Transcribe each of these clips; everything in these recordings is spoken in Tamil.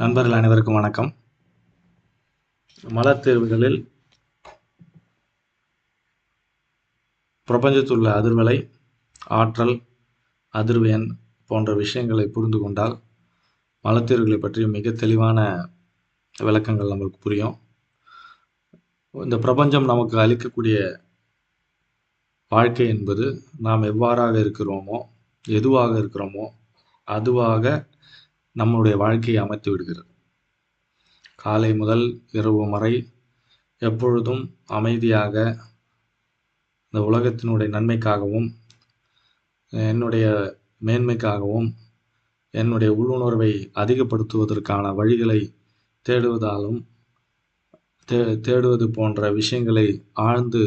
நண்பர்கள் அனைவருக்கும் வணக்கம். மலர் தேர்வுகளில் பிரபஞ்சத்தில் உள்ள அதிர்வலை ஆற்றல் அதிர்வெண் போன்ற விஷயங்களை புரிந்து கொண்டால் மலர் தேர்வுகளை பற்றி மிக தெளிவான விளக்கங்கள் நம்மளுக்கு புரியும். இந்த பிரபஞ்சம் நமக்கு அளிக்கக்கூடிய வாழ்க்கை என்பது நாம் எவ்வாறாக இருக்கிறோமோ எதுவாக இருக்கிறோமோ அதுவாக நம்முடைய வாழ்க்கையை அமைத்து விடுகிறது. காலை முதல் இரவு வரை எப்பொழுதும் அமைதியாக இந்த உலகத்தினுடைய நன்மைக்காகவும் என்னுடைய மேன்மைக்காகவும் என்னுடைய உள்ளுணர்வை அதிகப்படுத்துவதற்கான வழிகளை தேடுவதாலும் தே தேடுவது போன்ற விஷயங்களை ஆழ்ந்து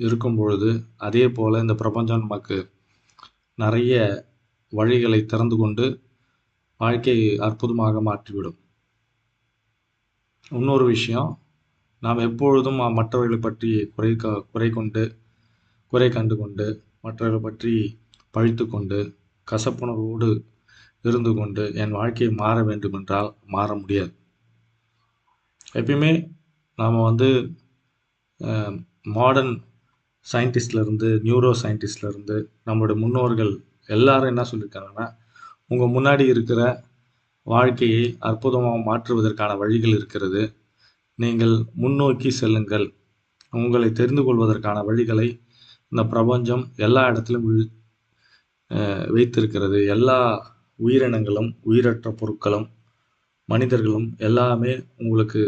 இருக்கும் பொழுது அதே போல் இந்த பிரபஞ்சம் நமக்கு நிறைய வழிகளை திறந்து கொண்டு வாழ்க்கையை அற்புதமாக மாற்றிவிடும். இன்னொரு விஷயம் நாம் எப்பொழுதும் மற்றவர்களை பற்றி குறை க குறை கொண்டு குறை கண்டு கொண்டு மற்றவர்களை பற்றி பழித்து கொண்டு கசப்புணர்வோடு இருந்து கொண்டு என் வாழ்க்கையை மாற வேண்டுமென்றால் மாற முடியாது. எப்பயுமே நாம் வந்து மாடர்ன் சயின்டிஸ்ட்லேருந்து நியூரோ சயின்டிஸ்ட்லேருந்து நம்மளுடைய முன்னோர்கள் எல்லாரும் என்ன சொல்லியிருக்காங்கன்னா உங்கள் முன்னாடி இருக்கிற வாழ்க்கையை அற்புதமாக மாற்றுவதற்கான வழிகள் இருக்கிறது. நீங்கள் முன்னோக்கி செல்லுங்கள். உங்களை தெரிந்து கொள்வதற்கான வழிகளை இந்த பிரபஞ்சம் எல்லா இடத்திலும் வைத்திருக்கிறது. எல்லா உயிரினங்களும் உயிரற்ற பொருட்களும் மனிதர்களும் எல்லாமே உங்களுக்கு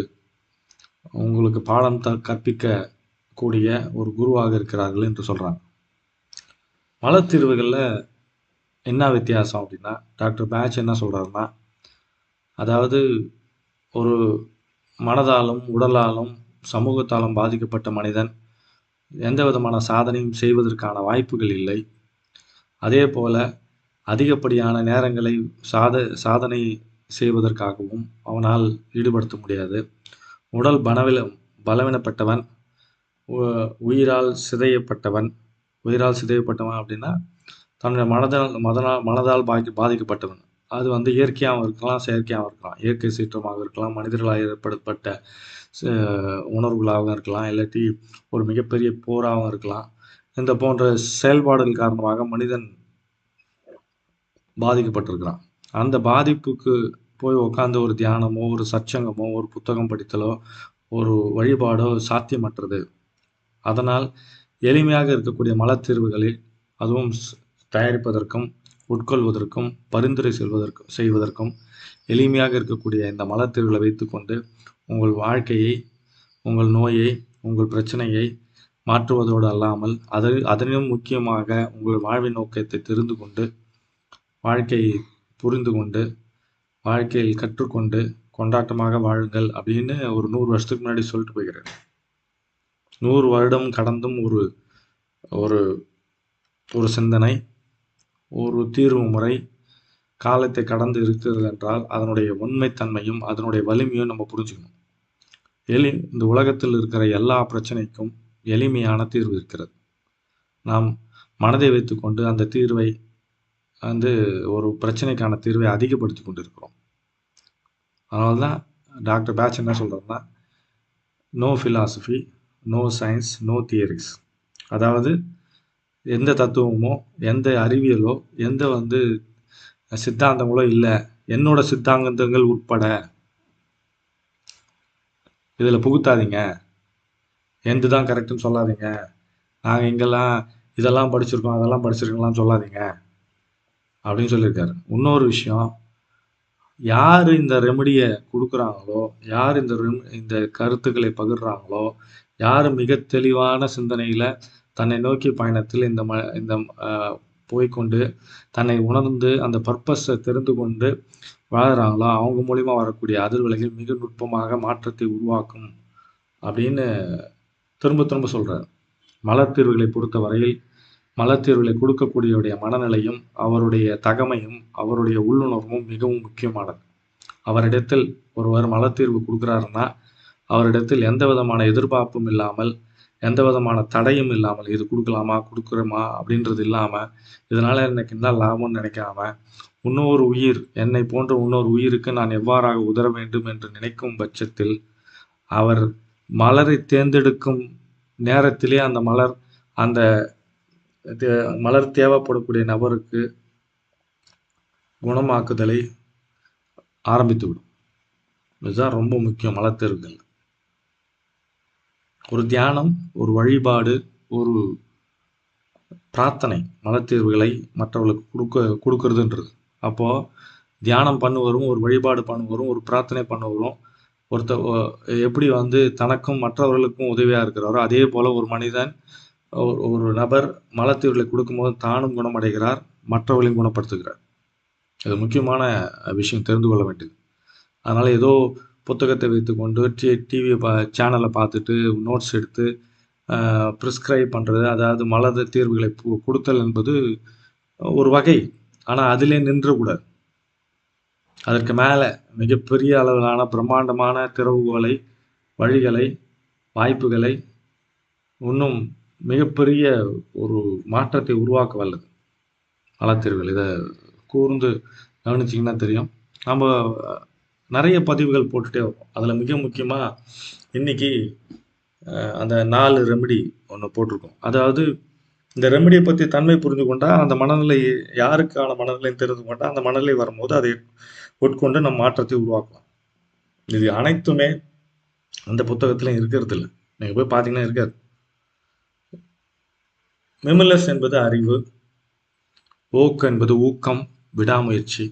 உங்களுக்கு பாடம் த கற்பிக்க கூடிய ஒரு குருவாக இருக்கிறார்கள் என்று சொல்கிறாங்க மலத்தீர்வுகளில் என்ன வித்தியாசம் அப்படின்னா டாக்டர் பேட்ச் என்ன சொல்கிறாருன்னா அதாவது ஒரு மனதாலும் உடலாலும் சமூகத்தாலும் பாதிக்கப்பட்ட மனிதன் எந்த விதமான சாதனையும் செய்வதற்கான வாய்ப்புகள் இல்லை. அதே போல் அதிகப்படியான நேரங்களை சாத சாதனை செய்வதற்காகவும் அவனால் ஈடுபடுத்த முடியாது. உடல் பலவில பலவீனப்பட்டவன் உயிரால் சிதையப்பட்டவன் உயிரால் சிதையப்பட்டவன் அப்படின்னா தன்னுடைய மனதால் மதனால் மனதால் பாதி பாதிக்கப்பட்டவன். அது வந்து இயற்கையாகவும் இருக்கலாம் செயற்கையாகவும் இருக்கலாம். இயற்கை சீற்றமாக இருக்கலாம் மனிதர்களால் ஏற்படுத்தப்பட்ட உணர்வுகளாகவும் இருக்கலாம் இல்லாட்டி ஒரு மிகப்பெரிய போராகவும் இருக்கலாம். இந்த போன்ற செயல்பாடுகள் காரணமாக மனிதன் பாதிக்கப்பட்டிருக்கிறான். அந்த பாதிப்புக்கு போய் உட்காந்து ஒரு தியானமோ ஒரு சச்சங்கமோ ஒரு புத்தகம் படித்தலோ ஒரு வழிபாடோ சாத்தியமற்றது. அதனால் எளிமையாக இருக்கக்கூடிய மலத்தீர்வுகளில் அதுவும் தயாரிப்பதற்கும் உட்கொள்வதற்கும் பரிந்துரை செல்வதற்கும் செய்வதற்கும் எளிமையாக இருக்கக்கூடிய இந்த மலத்தீர்வுகளை வைத்துக்கொண்டு உங்கள் வாழ்க்கையை உங்கள் நோயை உங்கள் பிரச்சனையை மாற்றுவதோடு அல்லாமல் அது அதனிலும் முக்கியமாக உங்கள் வாழ்வின் நோக்கத்தை தெரிந்து கொண்டு வாழ்க்கையை புரிந்து கொண்டு வாழ்க்கையில் கற்றுக்கொண்டு கொண்டாட்டமாக வாழுங்கள் அப்படின்னு ஒரு நூறு வருஷத்துக்கு முன்னாடி சொல்லிட்டு போய்கிறார் நூறு வருடம் கடந்தும் ஒரு ஒரு ஒரு சிந்தனை ஒரு தீர்வு முறை காலத்தை கடந்து இருக்கிறது என்றால் அதனுடைய உண்மைத்தன்மையும் அதனுடைய வலிமையும் நம்ம புரிஞ்சுக்கணும். எளி இந்த உலகத்தில் இருக்கிற எல்லா பிரச்சனைக்கும் எளிமையான தீர்வு இருக்கிறது. நாம் மனதை வைத்துக்கொண்டு அந்த தீர்வை வந்து ஒரு பிரச்சனைக்கான தீர்வை அதிகப்படுத்தி கொண்டு இருக்கிறோம் அதனால தான் டாக்டர் பேட்ச் என்ன சொல்கிறாருன்னா no philosophy no science no theories அதாவது எந்த தத்துவமோ எந்த அறிவியலோ எந்த வந்து சித்தாந்தங்களோ இல்லை. என்னோட சித்தாந்தங்கள் உட்பட இதில் புகுத்தாதீங்க. எந்த தான் கரெக்டுன்னு சொல்லாதீங்க. நாங்கள் இங்கெல்லாம் இதெல்லாம் படிச்சிருக்கோம் அதெல்லாம் படிச்சிருக்கோம்லாம் சொல்லாதீங்க. அப்படின்னு சொல்லியிருக்காரு. இன்னொரு விஷயம் யார் இந்த ரெமடியை கொடுக்குறாங்களோ யார் இந்த ரெம் இந்த கருத்துக்களை பகிர்றாங்களோ யார் மிக தெளிவான சிந்தனையில் தன்னை நோக்கி பயணத்தில் இந்த ம இந்த போய்கொண்டு தன்னை உணர்ந்து அந்த பர்பஸை தெரிந்து கொண்டு வளர்கிறாங்களோ அவங்க மூலிமா வரக்கூடிய அதிர்வலைகள் மிக நுட்பமாக மாற்றத்தை உருவாக்கும் அப்படின்னு திரும்ப திரும்ப சொல்கிறார் மலர் தீர்வுகளை பொறுத்த வரையில் மலர் தீர்வுகளை மனநிலையும் அவருடைய தகமையும் அவருடைய உள்ளுணர்வும் மிகவும் முக்கியமானது. அவரிடத்தில் ஒருவர் மலர் தீர்வு கொடுக்குறாருன்னா அவரிடத்தில் எந்த விதமான எதிர்பார்ப்பும் இல்லாமல் எந்த விதமான தடையும் இல்லாமல் இது கொடுக்கலாமா கொடுக்குறோமா அப்படின்றது இல்லாமல் இதனால் எனக்கு என்ன லாபம்னு நினைக்காம இன்னொரு உயிர் என்னை போன்ற இன்னொரு உயிருக்கு நான் எவ்வாறாக உதற வேண்டும் என்று நினைக்கும் பட்சத்தில் அவர் மலரை தேர்ந்தெடுக்கும் நேரத்திலே அந்த மலர் அந்த தே- மலர் தேவைப்படக்கூடிய நபருக்கு குணமாக்குதலை ஆரம்பித்து விடும் இதுதான் ரொம்ப முக்கியம் மலர் தேர்வுகள் ஒரு தியானம் ஒரு வழிபாடு ஒரு பிரார்த்தனை மலத்தீர்வுகளை மற்றவர்களுக்கு கொடுக்க கொடுக்கறதுன்றது. அப்போ தியானம் பண்ணுவரும் ஒரு வழிபாடு பண்ணுவரும் ஒரு பிரார்த்தனை பண்ணுவரும். ஒருத்த எப்படி வந்து தனக்கும் மற்றவர்களுக்கும் உதவியா இருக்கிறாரோ அதே போல ஒரு மனிதன் ஒரு ஒரு நபர் மலத்தீர்வுகளை கொடுக்கும்போது தானும் குணமடைகிறார் மற்றவர்களையும் குணப்படுத்துகிறார். இது முக்கியமான விஷயம் தெரிந்து கொள்ள வேண்டியது. அதனால ஏதோ புத்தகத்தை வைத்துக்கொண்டு டி டிவி பா சேனலை பார்த்துட்டு நோட்ஸ் எடுத்து ப்ரிஸ்கிரைப் பண்ணுறது அதாவது மலர் தீர்வுகளை கொடுத்தல் என்பது ஒரு வகை. ஆனால் அதிலே நின்றக்கூடாது அதற்கு மேலே மிகப்பெரிய அளவிலான பிரம்மாண்டமான திறவுகோலை வழிகளை வாய்ப்புகளை இன்னும் மிகப்பெரிய ஒரு மாற்றத்தை உருவாக்க வல்லது மலத்தீர்வுகள் இதை கூர்ந்து கவனிச்சிங்கன்னா தெரியும். நம்ம நிறைய பதிவுகள் போட்டுட்டே வரும். அதில் மிக முக்கியமாக இன்னைக்கு அந்த நாலு ரெமெடி ஒன்று போட்டிருக்கோம். அதாவது இந்த ரெமெடியை பற்றி தன்மை புரிந்து கொண்டா அந்த மனநிலை யாருக்கான மனநிலையும் தெரிந்து கொண்டா அந்த மனநிலை வரும்போது அதை உட்கொண்டு நம் மாற்றத்தை உருவாக்கலாம். இது அனைத்துமே அந்த புத்தகத்திலையும் இருக்கிறது இல்லை நீங்கள் போய் பார்த்தீங்கன்னா இருக்காது. மெமலஸ் என்பது அறிவு ஓக் என்பது ஊக்கம் விடாமுயற்சி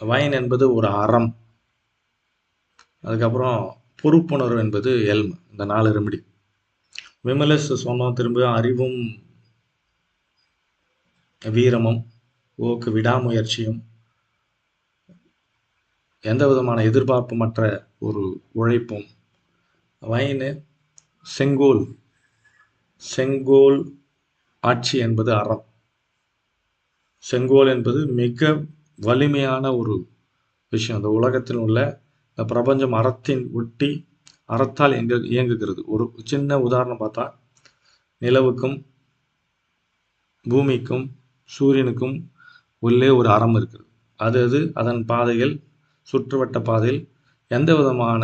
வைன் என்பது ஒரு அறம். அதுக்கப்புறம் பொறுப்புணர்வு என்பது எல்ம் இந்த நாலு ரெமிடி விமலஸ் சொன்னோம் திரும்ப அறிவும் வீரமும் ஓக்கு விடாமுயற்சியும் எந்த விதமான எதிர்பார்ப்புமற்ற ஒரு உழைப்பும். வைனு செங்கோல். செங்கோல் ஆட்சி என்பது அறம். செங்கோல் என்பது மிக வலிமையான ஒரு விஷயம். இந்த உலகத்தில் உள்ள இந்த பிரபஞ்சம் அறத்தின் ஒட்டி அறத்தால் இயங்க இயங்குகிறது. ஒரு சின்ன உதாரணம் பார்த்தா நிலவுக்கும் பூமிக்கும் சூரியனுக்கும் உள்ளே ஒரு அறம் இருக்குது. அது அது அதன் பாதையில் சுற்றுவட்ட பாதையில் எந்த விதமான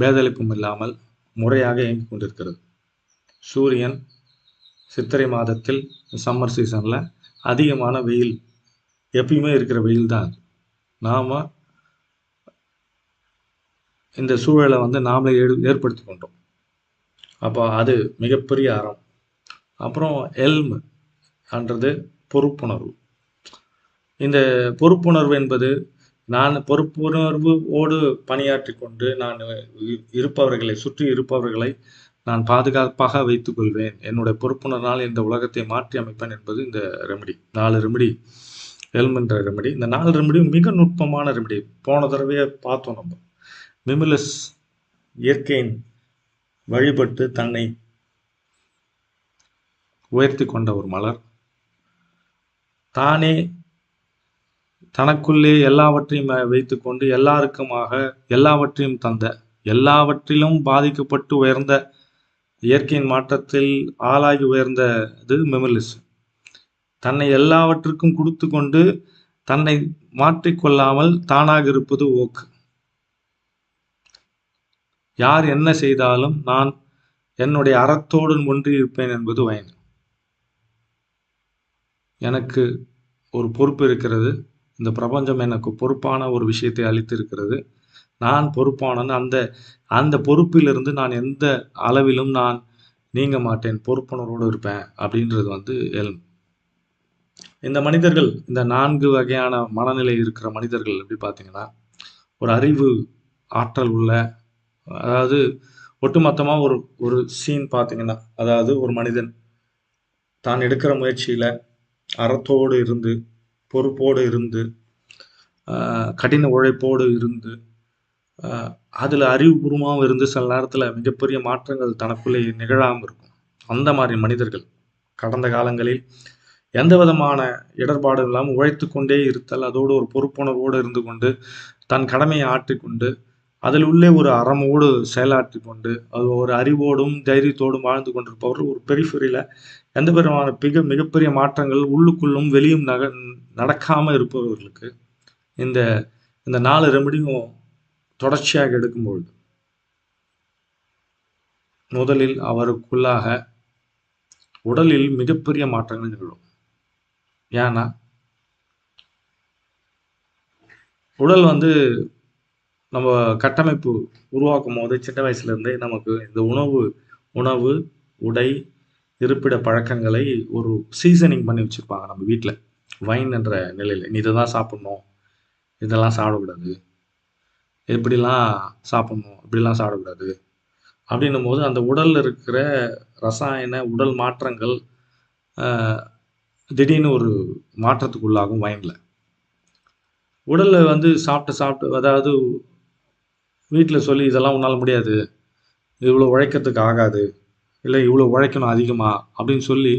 பேதளிப்பும் இல்லாமல் முறையாக இயங்கிக் கொண்டிருக்கிறது. சூரியன் சித்திரை மாதத்தில் சம்மர் சீசனில் அதிகமான வெயில் எப்பயுமே இருக்கிற வெயில் தான் அது. நாம் இந்த சூழலை வந்து நாமளே ஏடு ஏற்படுத்தி கொண்டோம். அப்போ அது மிகப்பெரிய அறம். அப்புறம் எல்ம் என்றது பொறுப்புணர்வு. இந்த பொறுப்புணர்வு என்பது நான் பொறுப்புணர்வு ஓடு பணியாற்றி கொண்டு நான் இருப்பவர்களை சுற்றி இருப்பவர்களை நான் பாதுகாப்பாக வைத்துக் கொள்வேன். என்னுடைய பொறுப்புணர்னால் இந்த உலகத்தை மாற்றி அமைப்பேன் என்பது இந்த ரெமெடி. நாலு ரெமெடி. எல்ம் ரெமடி ரெமெடி இந்த நாலு ரெமெடியும் மிக நுட்பமான ரெமெடி போன தடவையே பார்த்தோம் நம்ம. மிமிலஸ் இயற்கையின் வழிபட்டு தன்னை உயர்த்தி கொண்ட ஒரு மலர். தானே தனக்குள்ளே எல்லாவற்றையும் வைத்துக்கொண்டு எல்லாருக்குமாக எல்லாவற்றையும் தந்த எல்லாவற்றிலும் பாதிக்கப்பட்டு உயர்ந்த இயற்கையின் மாற்றத்தில் ஆளாகி உயர்ந்த இது மெமலிசம் தன்னை எல்லாவற்றுக்கும் கொடுத்து கொண்டு தன்னை மாற்றிக்கொள்ளாமல் தானாக இருப்பது ஓக் யார் என்ன செய்தாலும் நான் என்னுடைய அறத்தோடு ஒன்றி இருப்பேன் என்பது வயன். எனக்கு ஒரு பொறுப்பு இருக்கிறது. இந்த பிரபஞ்சம் எனக்கு பொறுப்பான ஒரு விஷயத்தை அளித்திருக்கிறது. நான் பொறுப்பானன்னு அந்த அந்த பொறுப்பிலிருந்து நான் எந்த அளவிலும் நான் நீங்க மாட்டேன். பொறுப்புணர்வோடு இருப்பேன் அப்படின்றது வந்து எல்ம். இந்த மனிதர்கள் இந்த நான்கு வகையான மனநிலை இருக்கிற மனிதர்கள் எப்படி பார்த்தீங்கன்னா ஒரு அறிவு ஆற்றல் உள்ள அதாவது ஒட்டுமொத்தமாக ஒரு ஒரு சீன் பார்த்தீங்கன்னா அதாவது ஒரு மனிதன் தான் எடுக்கிற முயற்சியில் அறத்தோடு இருந்து பொறுப்போடு இருந்து ஆஹ் கடின உழைப்போடு இருந்து ஆஹ் அறிவுபூர்வமாகவும் இருந்து சில நேரத்துல மிகப்பெரிய மாற்றங்கள் தனக்குள்ளே நிகழாமல் இருக்கும். அந்த மாதிரி மனிதர்கள் கடந்த காலங்களில் எந்த விதமான இடர்பாடும் இல்லாமல் உழைத்து கொண்டே இருத்தல் அதோடு ஒரு பொறுப்புணர்வோடு இருந்து கொண்டு தன் கடமையை ஆற்றிக்கொண்டு அதில் உள்ளே ஒரு அறமோடு செயலாற்றி கொண்டு அது ஒரு அறிவோடும் தைரியத்தோடும் வாழ்ந்து கொண்டிருப்பவர் ஒரு பெரிஃபரியில் எந்த விதமான மிக மிகப்பெரிய மாற்றங்கள் உள்ளுக்குள்ளும் வெளியும் நக நடக்காமல் இருப்பவர்களுக்கு இந்த இந்த நாலு ரெமடியும் தொடர்ச்சியாக எடுக்கும்பொழுது முதலில் அவருக்குள்ளாக உடலில் மிகப்பெரிய மாற்றங்கள் நிகழும். ஏன்னா உடல் வந்து நம்ம கட்டமைப்பு உருவாக்கும் போது சின்ன வயசுலேருந்தே நமக்கு இந்த உணவு உணவு உடை இருப்பிட பழக்கங்களை ஒரு சீசனிங் பண்ணி வச்சுருப்பாங்க நம்ம வீட்டில் வைன் என்ற நிலையில் நீ இதை தான் சாப்பிட்ணும். இதெல்லாம் சாப்பிடக்கூடாது. எப்படிலாம் சாப்பிட்ணும். இப்படிலாம் சாப்பிடக்கூடாது. அப்படின்னும் போது அந்த உடலில் இருக்கிற ரசாயன உடல் மாற்றங்கள் திடீர்னு ஒரு மாற்றத்துக்கு உள்ளாகும் உடலில் வந்து சாப்பிட்டு சாப்பிட்டு அதாவது வீட்டில் சொல்லி இதெல்லாம் உன்னால் முடியாது. இவ்வளோ உழைக்கிறதுக்கு ஆகாது. இல்லை இவ்வளோ உழைக்கணும் அதிகமாக அப்படின்னு சொல்லி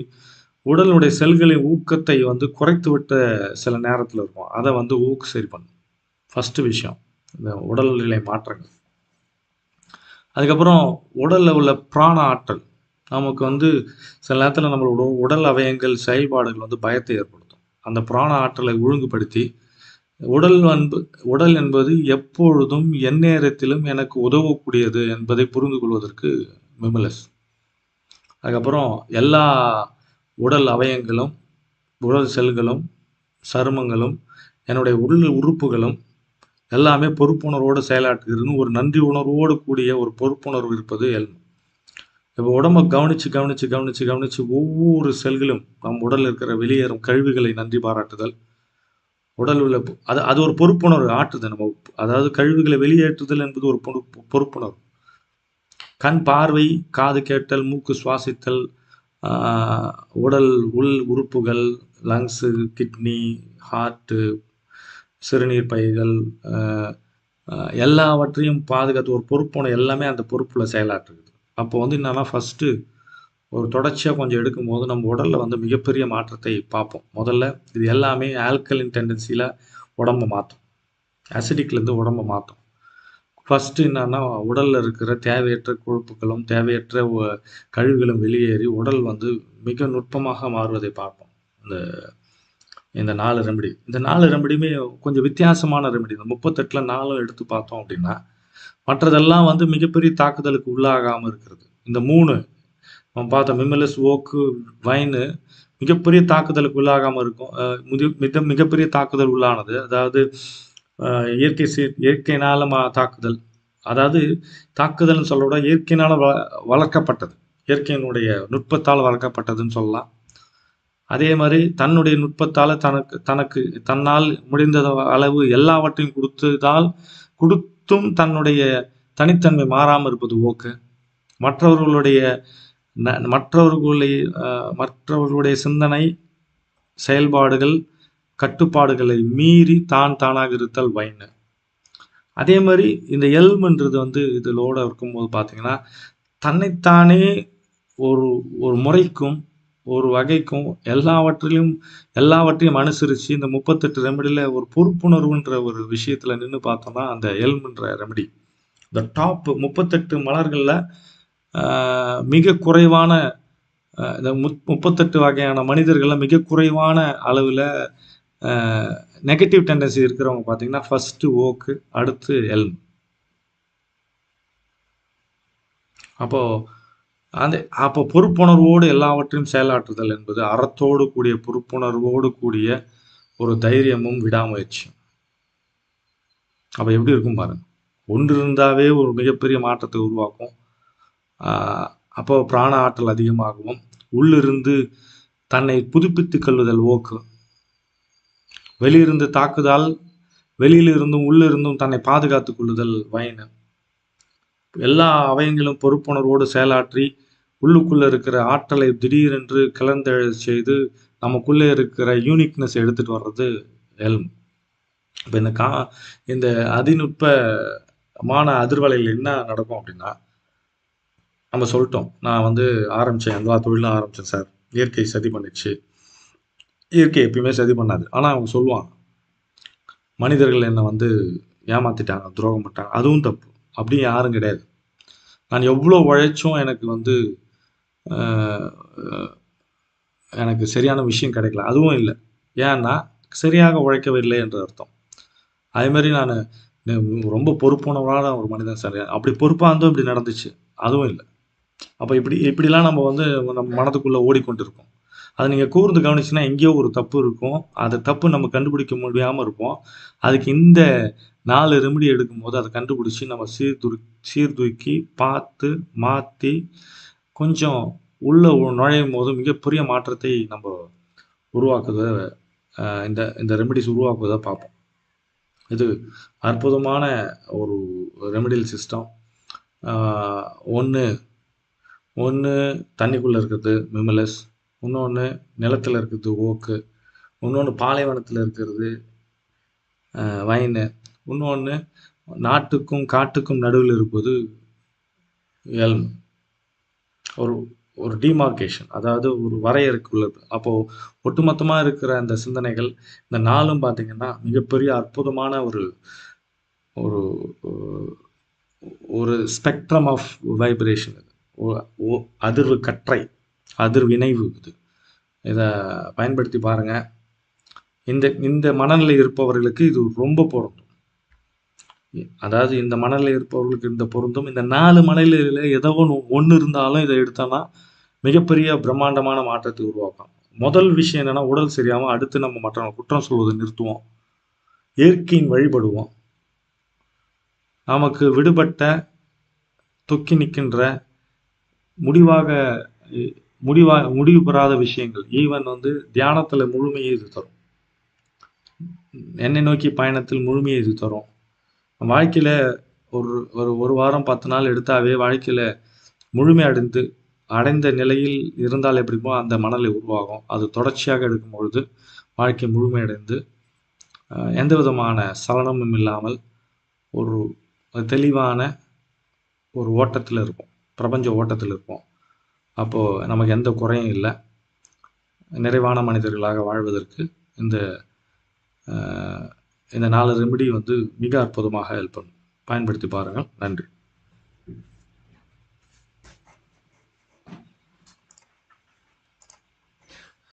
உடலுடைய செல்களின் ஊக்கத்தை வந்து குறைத்து விட்ட சில நேரத்தில் இருக்கும். அதை வந்து ஊக்கு சரி பண்ணும். ஃபஸ்ட்டு விஷயம். இந்த உடல்நிலை மாற்றங்கள். அதுக்கப்புறம் உடலில் உள்ள பிராண ஆற்றல். நமக்கு வந்து சில நேரத்தில் நம்மளோட உடல் அவயங்கள் செயல்பாடுகள் வந்து பயத்தை ஏற்படுத்தும். அந்த பிராண ஆற்றலை ஒழுங்குபடுத்தி உடல் அன்பு உடல் என்பது எப்பொழுதும் எந்நேரத்திலும் எனக்கு உதவக்கூடியது என்பதை புரிந்து கொள்வதற்கு மிமலஸ். அதுக்கப்புறம் எல்லா உடல் அவயங்களும் உடல் செல்களும் சருமங்களும் என்னுடைய உள் உறுப்புகளும் எல்லாமே பொறுப்புணர்வோடு செயலாற்றுகிறதுன்னு ஒரு நன்றி உணர்வோடு கூடிய ஒரு பொறுப்புணர்வு இருப்பது எல்மோ. இப்போ உடம்ப கவனித்து கவனித்து கவனிச்சு கவனிச்சு ஒவ்வொரு செல்களும் நம் உடலில் இருக்கிற வெளியேறும் கழிவுகளை நன்றி பாராட்டுதல். உடல் உள்ள அது அது ஒரு பொறுப்புணர்வு ஆற்றுதல் நம்ம அதாவது கழிவுகளை வெளியேற்றுதல் என்பது ஒரு பொறுப்பு பொறுப்புணர்வு. கண் பார்வை காது கேட்டல் மூக்கு சுவாசித்தல் உடல் உள் உறுப்புகள் லங்ஸு கிட்னி ஹார்ட்டு சிறுநீர் பைகள் எல்லாவற்றையும் பாதுகாத்து ஒரு பொறுப்புணர்வு எல்லாமே அந்த பொறுப்பில் செயலாற்றுது. அப்போ வந்து என்னன்னா ஃபஸ்ட்டு ஒரு தொடர்ச்சியாக கொஞ்சம் எடுக்கும்போது நம்ம உடலில் வந்து மிகப்பெரிய மாற்றத்தை பார்ப்போம். முதல்ல இது எல்லாமே ஆல்கலின் டெண்டன்சியில் உடம்ப மாற்றும் அசிடிக்லேருந்து உடம்ப மாற்றும் ஃபஸ்ட்டு என்னென்னா உடலில் இருக்கிற தேவையற்ற கொழுப்புகளும் தேவையற்ற கழிவுகளும் வெளியேறி உடல் வந்து மிக நுட்பமாக மாறுவதை பார்ப்போம். இந்த இந்த நாலு ரெமடி இந்த நாலு ரெமடியுமே கொஞ்சம் வித்தியாசமான ரெமடி இந்த முப்பத்தெட்டில் நாலும் எடுத்து பார்த்தோம் அப்படின்னா மற்றதெல்லாம் வந்து மிகப்பெரிய தாக்குதலுக்கு உள்ளாகாமல் இருக்கிறது. இந்த மூணு நம்ம பார்த்த மிமலஸ் ஓக்கு வைனு மிகப்பெரிய தாக்குதலுக்கு உள்ளாகாமல் இருக்கும். முதி- மிக மிகப்பெரிய தாக்குதல் உள்ளானது. அதாவது இயற்கை சீ இயற்கையினால மா தாக்குதல். அதாவது தாக்குதல்னு சொல்ல விட இயற்கையினால வ வளர்க்கப்பட்டது. இயற்கையினுடைய நுட்பத்தால் வளர்க்கப்பட்டதுன்னு சொல்லலாம். அதே மாதிரி தன்னுடைய நுட்பத்தால் தனக்கு தனக்கு தன்னால் முடிந்த அளவு எல்லாவற்றையும் கொடுத்ததால் கொடுத்தும் தன்னுடைய தனித்தன்மை மாறாமல் இருப்பது ஓக்கு. மற்றவர்களுடைய ந- மற்றவர்களுடைய மற்றவர்களுடைய சிந்தனை செயல்பாடுகள் கட்டுப்பாடுகளை மீறி தான் தானாக இருத்தல் வைன்னு அதே மாதிரி இந்த எல்ம்ன்றது வந்து இதிலோட இருக்கும்போது பார்த்தீங்கன்னா தன்னைத்தானே ஒரு ஒரு முறைக்கும் ஒரு வகைக்கும் எல்லாவற்றிலும் எல்லாவற்றையும் அனுசரித்து இந்த முப்பத்தெட்டு ரெமடியில் ஒரு பொறுப்புணர்வுன்ற ஒரு விஷயத்தில் நின்று பார்த்தோம்னா அந்த எல்ம்ன்ற ரெமடி. இந்த டாப் முப்பத்தெட்டு மலர்களில் மிக குறைவான இந்த முத் முப்பத்தெட்டு வகையான மனிதர்களில் மிக குறைவான அளவில் நெகட்டிவ் டெண்டன்சி இருக்கிறவங்க பார்த்தீங்கன்னா ஃபர்ஸ்ட்டு ஓக்கு அடுத்து எல்ம் அப்போது அந்த அப்போ பொறுப்புணர்வோடு எல்லாவற்றையும் செயலாற்றுதல் என்பது அறத்தோடு கூடிய பொறுப்புணர்வோடு கூடிய ஒரு தைரியமும் விடாமுயற்சியும். அப்போ எப்படி இருக்கும் பாருங்க. ஒன்று இருந்தாவே ஒரு மிகப்பெரிய மாற்றத்தை உருவாக்கும். ஆஹ் அப்போ பிராண ஆற்றல் அதிகமாகவும் உள்ளிருந்து தன்னை புதுப்பித்துக் கொள்ளுதல் ஓக்கு. வெளியிருந்து தாக்குதல் வெளியிலிருந்தும் உள்ளிருந்தும் தன்னை பாதுகாத்துக் கொள்ளுதல் வயனு. எல்லா அவயங்களும் பொறுப்புணர்வோடு செயலாற்றி உள்ளுக்குள்ளே இருக்கிற ஆற்றலை திடீரென்று கிளர்ந்தெழ செய்து நமக்குள்ளே இருக்கிற யூனிக்னஸ் எடுத்துகிட்டு வர்றது எல்ம் இப்போ இந்த கா இந்த அதிநுட்பமான அதிர்வலையில் என்ன நடக்கும் அப்படின்னா நம்ம சொல்லிட்டோம். நான் வந்து ஆரம்பித்தேன் எல்லா தொழிலும் ஆரம்பித்தேன் சார். இயற்கை சதி பண்ணிடுச்சு. இயற்கை எப்பயுமே சதி பண்ணாது. ஆனால் அவங்க சொல்லுவாங்க மனிதர்கள் என்னை வந்து ஏமாத்திட்டாங்க துரோகம் பண்ணிட்டாங்க. அதுவும் தப்பு. அப்படின்னு யாரும் கிடையாது. நான் எவ்வளோ உழைச்சும் எனக்கு வந்து எனக்கு சரியான விஷயம் கிடைக்கல. அதுவும் இல்லை. ஏன்னா சரியாக உழைக்கவில்லை என்ற அர்த்தம். அதேமாதிரி நான் ரொம்ப பொறுப்பானவரான ஒரு மனிதன் சார். அப்படி பொறுப்பாக இருந்தும் இப்படி நடந்துச்சு. அதுவும் இல்லை. அப்போ இப்படி இப்படிலாம் நம்ம வந்து நம்ம மனதுக்குள்ளே ஓடிக்கொண்டிருக்கோம். அதை நீங்கள் கூர்ந்து கவனிச்சுன்னா எங்கேயோ ஒரு தப்பு இருக்கும். அந்த தப்பு நம்ம கண்டுபிடிக்க முடியாமல் இருப்போம். அதுக்கு இந்த நாலு ரெமடி எடுக்கும்போது அதை கண்டுபிடிச்சி நம்ம சீர்துரு சீர்தூக்கி பார்த்து மாற்றி கொஞ்சம் உள்ளே நுழையும் போது மிகப்பெரிய மாற்றத்தை நம்ம உருவாக்குவதை இந்த இந்த ரெமெடிஸ் உருவாக்குவதை பார்ப்போம். இது அற்புதமான ஒரு ரெமெடியல் சிஸ்டம் ஒன்று ஒன்று தண்ணிக்குள்ளே இருக்கிறது மிமலஸ் இன்னொன்று நிலத்தில் இருக்கிறது ஓக்கு. இன்னொன்று பாலைவனத்தில் இருக்கிறது வைனு இன்னொன்று நாட்டுக்கும் காட்டுக்கும் நடுவில் இருப்பது எல்ம். ஒரு ஒரு டிமார்க்கேஷன் அதாவது ஒரு வரையறுக்குள்ளது அப்போது ஒட்டுமொத்தமாக இருக்கிற அந்த சிந்தனைகள் இந்த நாளும் பார்த்திங்கன்னா மிகப்பெரிய அற்புதமான ஒரு ஒரு ஒரு ஸ்பெக்ட்ரம் ஆஃப் வைப்ரேஷன் இது. அதிர்வு கற்றை. அதிர்வினைவு இது. இதை பயன்படுத்தி பாருங்கள் இந்த இந்த மனநிலை இருப்பவர்களுக்கு இது ரொம்ப பொருந்தும். அதாவது இந்த மனநிலை இருப்பவர்களுக்கு இந்த பொருந்தும். இந்த நாலு மனநிலையில் ஏதோ ஒன்று ஒன்று இருந்தாலும் இதை எடுத்தோம்னா மிகப்பெரிய பிரம்மாண்டமான மாற்றத்தை உருவாக்கும். முதல் விஷயம் என்னென்னா உடல் சரியாமல் அடுத்து நம்ம மற்றவங்க குற்றம் சொல்வதை நிறுத்துவோம். இயற்கையின் வழிபடுவோம். நமக்கு விடுபட்ட தொக்கி நிற்கின்ற முடிவாக முடிவா முடிவு பெறாத விஷயங்கள். ஈவன் வந்து தியானத்தில் முழுமையை இது தரும். என்னை நோக்கி பயணத்தில் முழுமையை இது தரும். வாழ்க்கையில் ஒரு ஒரு ஒரு வாரம் பத்து நாள் எடுத்தாவே வாழ்க்கையில் முழுமை அடைந்து அடைந்த நிலையில் இருந்தால் எப்படிமோ அந்த மணலை உருவாகும். அது தொடர்ச்சியாக எடுக்கும் பொழுது வாழ்க்கை முழுமையடைந்து எந்த விதமான சலனமும் இல்லாமல் ஒரு தெளிவான ஒரு ஓட்டத்தில் இருக்கும் பிரபஞ்ச ஓட்டத்தில் இருப்போம். அப்போது நமக்கு எந்த குறையும் இல்லை. நிறைவான மனிதர்களாக வாழ்வதற்கு இந்த இந்த நாலு ரெமிடி வந்து மிக அற்புதமாக ஹெல்ப் பண்ணும். பயன்படுத்தி பாருங்கள். நன்றி.